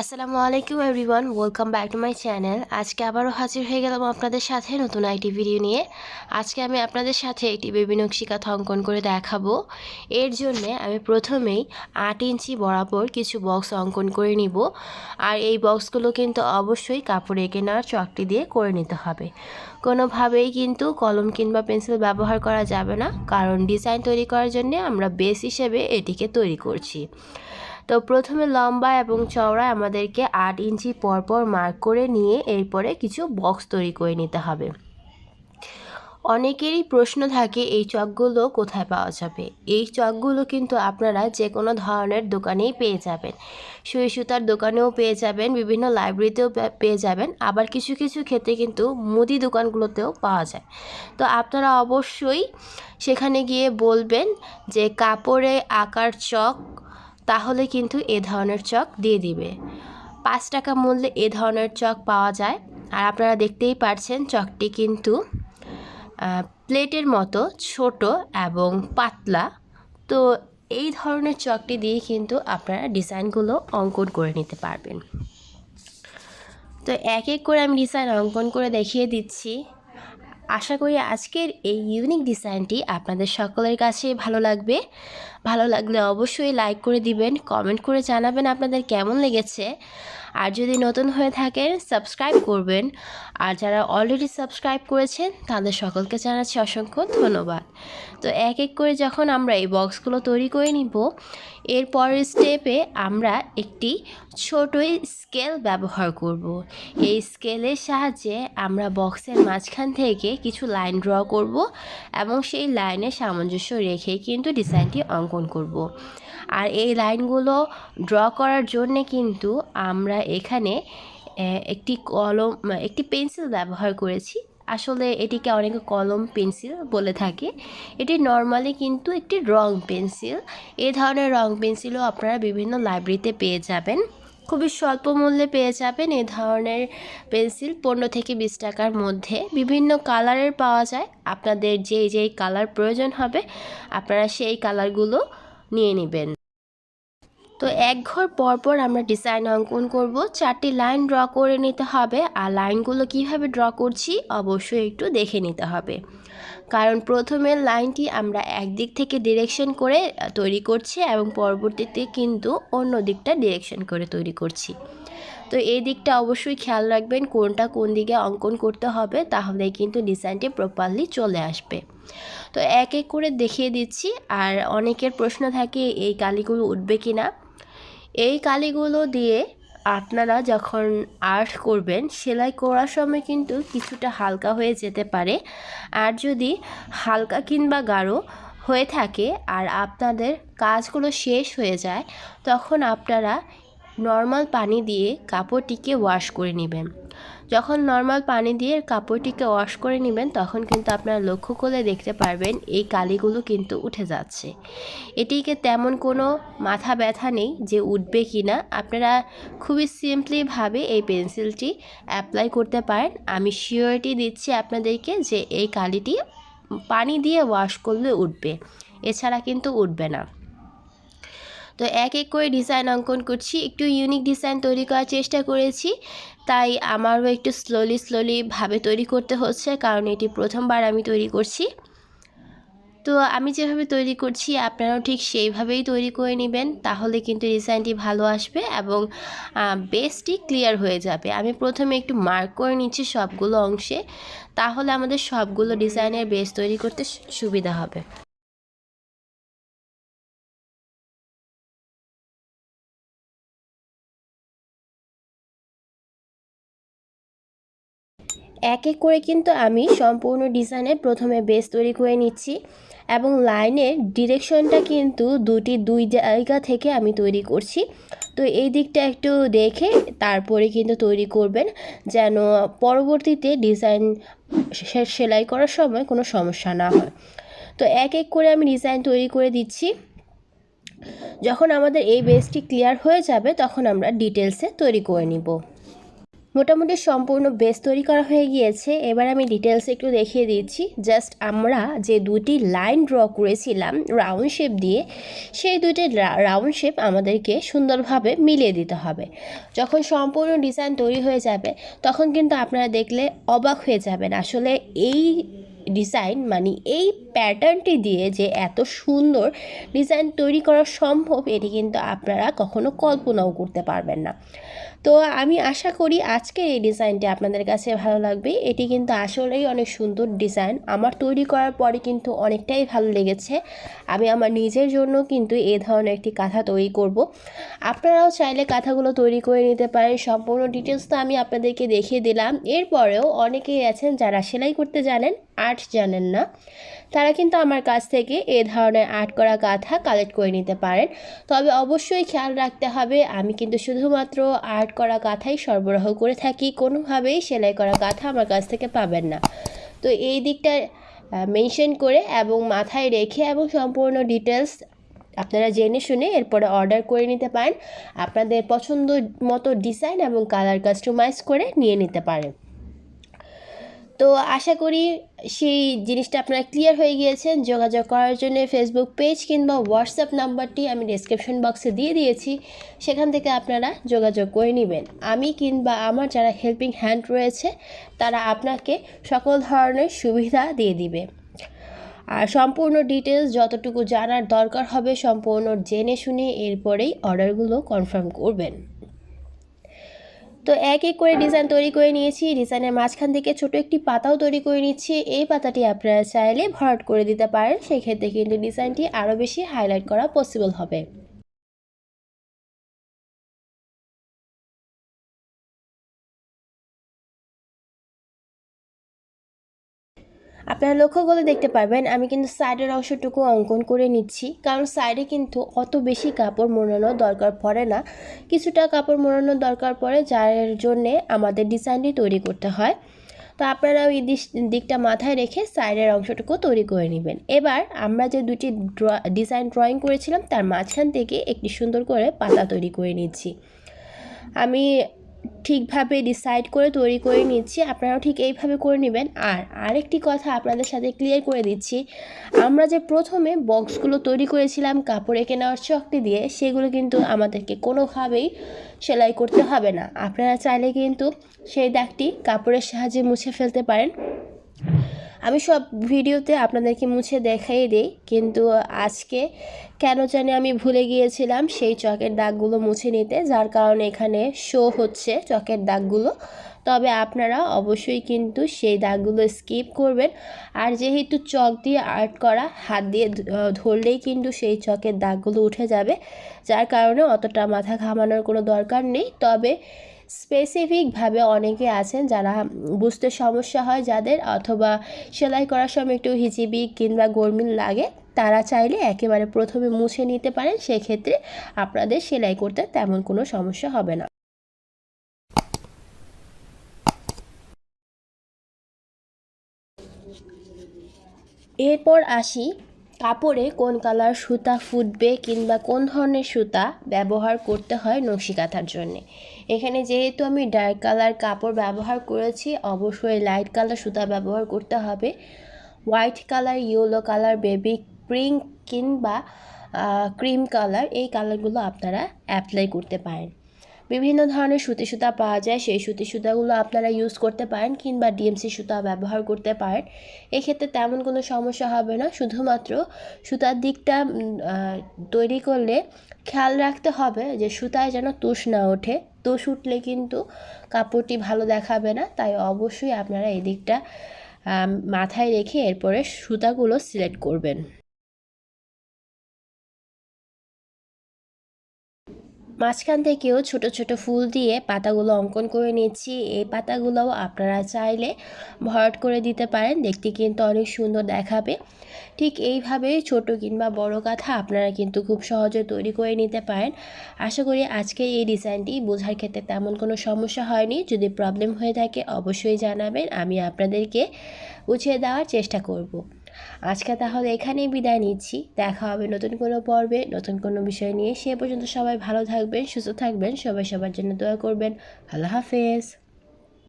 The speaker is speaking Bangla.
আসসালামু আলাইকুম everyone, welcome back to my channel. আজকে আবারও হাজির হয়ে গেলাম আপনাদের সাথে নতুন আইটি ভিডিও নিয়ে। আজকে আমি আপনাদের সাথে একটি বেবি নকশিকাথা অঙ্কন করে দেখাবো। এর জন্যে আমি প্রথমেই আট ইঞ্চি বরাবর কিছু বক্স অঙ্কন করে নিব। আর এই বক্সগুলো কিন্তু অবশ্যই কাপড়ে নেওয়ার চকটি দিয়ে করে নিতে হবে। কোনোভাবেই কিন্তু কলম কিংবা পেন্সিল ব্যবহার করা যাবে না। কারণ ডিজাইন তৈরি করার জন্য আমরা বেস হিসেবে এটিকে তৈরি করছি। তো প্রথমে লম্বা এবং চওড়া আমাদেরকে আট ইঞ্চি পরপর মার্ক করে নিয়ে এরপরে কিছু বক্স তৈরি করে নিতে হবে। অনেকেরই প্রশ্ন থাকে, এই চকগুলো কোথায় পাওয়া যাবে? এই চকগুলো কিন্তু আপনারা যে কোনো ধরনের দোকানেই পেয়ে যাবেন। সুই সুতার দোকানেও পেয়ে যাবেন, বিভিন্ন লাইব্রেরিতেও পেয়ে যাবেন। আবার কিছু কিছু ক্ষেত্রে কিন্তু মুদি দোকানগুলোতেও পাওয়া যায়। তো আপনারা অবশ্যই সেখানে গিয়ে বলবেন যে কাপড়ে আকার চক তাহলে কিন্তু এ ধরনের চক দিয়ে দিবে। পাঁচ টাকা মূল্যে এ ধরনের চক পাওয়া যায়। আর আপনারা দেখতেই পারছেন চকটি কিন্তু প্লেটের মতো ছোট এবং পাতলা। তো এই ধরনের চকটি দিয়ে কিন্তু আপনারা ডিজাইনগুলো অঙ্কন করে নিতে পারবেন। তো এক এক করে আমি ডিজাইন অঙ্কন করে দেখিয়ে দিচ্ছি। আশা করি আজকের এই ইউনিক ডিজাইনটি আপনাদের সকলের কাছে ভালো লাগবে। ভালো লাগলে অবশ্যই লাইক করে দিবেন কমেন্ট করে জানাবেন আপনাদের কেমন লেগেছে। আর যদি নতুন হয়ে থাকেন, সাবস্ক্রাইব করবেন আর যারা অলরেডি সাবস্ক্রাইব করেছেন, তাদের সকলকে জানাচ্ছি অসংখ্য ধন্যবাদ তো এক এক করে যখন আমরা এই বক্সগুলো তৈরি করে নিব এরপরের স্টেপে আমরা একটি ছোটই স্কেল ব্যবহার করব। এই স্কেলের সাহায্যে আমরা বক্সের মাঝখান থেকে কিছু লাইন ড্র করব এবং সেই লাইনের সামঞ্জস্য রেখেই কিন্তু ডিজাইনটি অঙ্কন করব। আর এই লাইনগুলো ড্র করার জন্যে কিন্তু আমরা এখানে একটি কলম, একটি পেন্সিল ব্যবহার করেছি। আসলে এটিকে অনেকে কলম পেন্সিল বলে থাকে। এটি নর্মালি কিন্তু একটি রং পেন্সিল এ ধরনের রং পেন্সিলও আপনারা বিভিন্ন লাইব্রেরিতে পেয়ে যাবেন। খুবই স্বল্প মূল্যে পেয়ে যাবেন এ ধরনের পেন্সিল পনেরো থেকে বিশ টাকার মধ্যে। বিভিন্ন কালারের পাওয়া যায়। আপনাদের যেই যেই কালার প্রয়োজন হবে, আপনারা সেই কালারগুলো নিয়ে নেবেন। তো এক ঘর পরপর আমরা ডিজাইন অঙ্কন করব। চারটি লাইন ড্র করে নিতে হবে। আর লাইনগুলো কীভাবে ড্র করছি অবশ্যই একটু দেখে নিতে হবে। কারণ প্রথমের লাইনটি আমরা একদিক থেকে ডিরেকশন করে তৈরি করছি এবং পরবর্তীতে কিন্তু অন্য দিকটা ডিরেকশন করে তৈরি করছি। তো এই দিকটা অবশ্যই খেয়াল রাখবেন, কোনটা কোন দিকে অঙ্কন করতে হবে, তাহলে কিন্তু ডিজাইনটি প্রপারলি চলে আসবে। তো এক এক করে দেখিয়ে দিচ্ছি। আর অনেকের প্রশ্ন থাকে, এই কালিগুলো উঠবে কি না এই কালিগুলো দিয়ে আপনারা যখন আর্ট করবেন, সেলাই করার সময় কিন্তু কিছুটা হালকা হয়ে যেতে পারে। আর যদি হালকা কিংবা গাঢ় হয়ে থাকে আর আপনাদের কাজগুলো শেষ হয়ে যায়, তখন আপনারা নর্মাল পানি দিয়ে কাপড়টিকে ওয়াশ করে নেবেন। যখন নর্মাল পানি দিয়ে কাপড়টিকে ওয়াশ করে নেবেন, তখন কিন্তু আপনারা লক্ষ্য করে দেখতে পারবেন এই কালিগুলো কিন্তু উঠে যাচ্ছে। এটিকে তেমন কোনো মাথা ব্যথা নেই যে উঠবে কি না আপনারা খুবই সিম্পলিভাবে এই পেন্সিলটি অ্যাপ্লাই করতে পারেন। আমি শিওরিটি দিচ্ছি আপনাদেরকে যে এই কালিটি পানি দিয়ে ওয়াশ করলে উঠবে। এছাড়া কিন্তু উঠবে না। তো এক এক করে ডিজাইন অঙ্কন করছি। একটু ইউনিক ডিজাইন তৈরি করার চেষ্টা করেছি। তাই আমারও একটু স্লোলি স্লোলি ভাবে তৈরি করতে হচ্ছে, কারণ এটি প্রথমবার আমি তৈরি করছি। তো আমি যেভাবে তৈরি করছি, আপনারাও ঠিক সেইভাবেই তৈরি করে নেবেন, তাহলে কিন্তু ডিজাইনটি ভালো আসবে এবং বেসটি ক্লিয়ার হয়ে যাবে। আমি প্রথমে একটু মার্ক করে নিচ্ছি সবগুলো অংশে, তাহলে আমাদের সবগুলো ডিজাইনের বেস তৈরি করতে সুবিধা হবে। এক এক করে কিন্তু আমি সম্পূর্ণ ডিজাইনে প্রথমে বেস তৈরি করে নিচ্ছি এবং লাইনের ডিরেকশনটা কিন্তু দুটি দুই জায়গা থেকে আমি তৈরি করছি। তো এই দিকটা একটু দেখে তারপরে কিন্তু তৈরি করবেন যেন পরবর্তীতে ডিজাইন সেলাই করার সময় কোনো সমস্যা না হয়। তো এক এক করে আমি ডিজাইন তৈরি করে দিচ্ছি। যখন আমাদের এই বেসটি ক্লিয়ার হয়ে যাবে তখন আমরা ডিটেলসে তৈরি করে নিব। মোটামুটি সম্পূর্ণ বেস তৈরি করা হয়ে গিয়েছে। এবার আমি ডিটেলস একটু দেখিয়ে দিচ্ছি। জাস্ট আমরা যে দুটি লাইন ড্র করেছিলাম রাউন্ড শেপ দিয়ে, সেই দুটি রাউন্ড শেপ আমাদেরকে সুন্দরভাবে মিলিয়ে দিতে হবে। যখন সম্পূর্ণ ডিজাইন তৈরি হয়ে যাবে, তখন কিন্তু আপনারা দেখলে অবাক হয়ে যাবেন। আসলে এই ডিজাইন মানে এই প্যাটার্নটি দিয়ে যে এত সুন্দর ডিজাইন তৈরি করা সম্ভব, এটি কিন্তু আপনারা কখনো কল্পনাও করতে পারবেন না। তো আমি আশা করি আজকের এই ডিজাইনটি আপনাদের কাছে ভালো লাগবে। এটি কিন্তু আসলেই অনেক সুন্দর ডিজাইন আমার তৈরি করার পরে কিন্তু অনেকটাই ভালো লেগেছে। আমি আমার নিজের জন্য কিন্তু এ ধরনের একটি কাঁথা তৈরি করব। আপনারাও চাইলে কাঁথাগুলো তৈরি করে নিতে পারেন। সম্পূর্ণ ডিটেলস তো আমি আপনাদেরকে দেখিয়ে দিলাম। এরপরেও অনেকেই আছেন যারা সেলাই করতে জানেন আর্ট জানেন না, তারা কিন্তু আমার কাছ থেকে এ ধরনের আর্ট করা কাঁথা কালেক্ট করে নিতে পারেন। তবে অবশ্যই খেয়াল রাখতে হবে, আমি কিন্তু শুধুমাত্র আর্ট করা কাঁথাই সরবরাহ করে থাকি, কোনোভাবেই সেলাই করা কাঁথা আমার কাছ থেকে পাবেন না। তো এই দিকটা মেনশন করে এবং মাথায় রেখে এবং সম্পূর্ণ ডিটেলস আপনারা জেনে শুনে এরপরে অর্ডার করে নিতে পারেন। আপনাদের পছন্দ মতো ডিজাইন এবং কালার কাস্টমাইজ করে নিয়ে নিতে পারেন। তো আশা করি সেই জিনিসটা আপনারা ক্লিয়ার হয়ে গিয়েছেন। যোগাযোগ করার জন্য ফেসবুক পেজ কিংবা হোয়াটসঅ্যাপ নাম্বারটি আমি ডিসক্রিপশন বক্সে দিয়ে দিয়েছি। সেখান থেকে আপনারা যোগাযোগ করে নেবেন। আমি কিংবা আমার যারা হেল্পিং হ্যান্ড রয়েছে, তারা আপনাকে সকল ধরনের সুবিধা দিয়ে দিবে। আর সম্পূর্ণ ডিটেলস যতটুকু জানার দরকার হবে, সম্পূর্ণ জেনে শুনে এরপরেই অর্ডারগুলো কনফার্ম করবেন। তো এক এক করে ডিজাইন তৈরি করে নিয়েছি। ডিজাইনের মাঝখান থেকে ছোট একটি পাতাও তৈরি করে নিচ্ছি। এই পাতাটি আপনারা চাইলে ভরাট করে দিতে পারেন। সেক্ষেত্রে কিন্তু ডিজাইনটি আরও বেশি হাইলাইট করা পসিবল হবে। আপনারা লক্ষ্য করে দেখতে পারবেন, আমি কিন্তু সাইডের অংশটুকু অঙ্কন করে নিচ্ছি। কারণ সাইডে কিন্তু অত বেশি কাপড় মোড়ানোর দরকার পড়ে না। কিছুটা কাপড় মোড়ানোর দরকার পড়ে, যার জন্যে আমাদের ডিজাইনটি তৈরি করতে হয়। তো আপনারা ওই দিকটা মাথায় রেখে সাইডের অংশটুকু তৈরি করে নেবেন। এবার আমরা যে দুটি ডিজাইন ড্রয়িং করেছিলাম, তার মাঝখান থেকে একটি সুন্দর করে পাতা তৈরি করে নিচ্ছি। আমি ঠিকভাবে ডিসাইড করে তৈরি করে নিচ্ছি, আপনারাও ঠিক এইভাবে করে নেবেন। আর আরেকটি কথা আপনাদের সাথে ক্লিয়ার করে দিচ্ছি, আমরা যে প্রথমে বক্সগুলো তৈরি করেছিলাম কাপড়ে কেনার চকটি দিয়ে, সেগুলো কিন্তু আমাদেরকে কোনোভাবেই সেলাই করতে হবে না। আপনারা চাইলে কিন্তু সেই দাগটি কাপড়ের সাহায্যে মুছে ফেলতে পারেন। আমি সব ভিডিওতে আপনাদেরকে মুছে দেখাই দিই, কিন্তু আজকে কেন জানি আমি ভুলে গিয়েছিলাম সেই চকের দাগগুলো মুছে নিতে, যার কারণে এখানে শো হচ্ছে চকের দাগগুলো। তবে আপনারা অবশ্যই কিন্তু সেই দাগগুলো স্কিপ করবেন। আর যেহেতু চক দিয়ে আর্ট করা, হাত দিয়ে ধরলেই কিন্তু সেই চকের দাগগুলো উঠে যাবে, যার কারণে অতটা মাথা ঘামানোর কোনো দরকার নেই। তবে স্পেসিফিকভাবে অনেকে আছেন যারা বুঝতে সমস্যা হয় যাদের, অথবা সেলাই করার সময় একটু হিচিবি কিংবা গরমিল লাগে, তারা চাইলে একেবারে প্রথমে মুছে নিতে পারেন। সেক্ষেত্রে আপনাদের সেলাই করতে তেমন কোনো সমস্যা হবে না। এরপর আসি, কাপড়ে কোন কালার সুতা ফুটবে কিংবা কোন ধরনের সুতা ব্যবহার করতে হয় নকশি কাঁথার জন্যে। এখানে যেহেতু আমি ডার্ক কালার কাপড় ব্যবহার করেছি, অবশ্যই লাইট কালার সুতা ব্যবহার করতে হবে। White colour yellow colour baby pink কিংবা ক্রিম কালার এই কালারগুলো আপনারা অ্যাপ্লাই করতে পারেন। বিভিন্ন ধরনের সুতি সুতা পাওয়া যায়, সেই সুতি সুতাগুলো আপনারা ইউজ করতে পারেন কিংবা ডিএমসি সুতা ব্যবহার করতে পারেন। এক্ষেত্রে তেমন কোনো সমস্যা হবে না, শুধুমাত্র সুতার দিকটা তৈরি করলে খেয়াল রাখতে হবে যে সুতায় যেন তুষ না ওঠে। তুষ শুটলে কিন্তু কাপড়টি ভালো দেখাবে না। তাই অবশ্যই আপনারা এদিকটা মাথায় রেখে এরপরে সুতাগুলো সিলেক্ট করবেন। মাঝখান থেকেও ছোট ছোট ফুল দিয়ে পাতাগুলো অঙ্কন করে নিচ্ছি। এই পাতাগুলোও আপনারা চাইলে ভরাট করে দিতে পারেন, দেখতে কিন্তু অনেক সুন্দর দেখাবে। ঠিক এইভাবে ছোট কিংবা বড় কাঁথা আপনারা কিন্তু খুব সহজে তৈরি করে নিতে পারেন। আশা করি আজকে এই ডিজাইনটি বোঝার ক্ষেত্রে তেমন কোনো সমস্যা হয়নি। যদি প্রবলেম হয়ে থাকে অবশ্যই জানাবেন, আমি আপনাদেরকে বুঝিয়ে দেওয়ার চেষ্টা করব। আজকে তাহলে এখানেই বিদায় নিচ্ছি। দেখা হবে নতুন কোনো পর্বে, নতুন কোনো বিষয় নিয়ে। সে পর্যন্ত সবাই ভালো থাকবেন, সুস্থ থাকবেন, সবাই সবার জন্য দোয়া করবেন। আল্লাহ হাফেজ।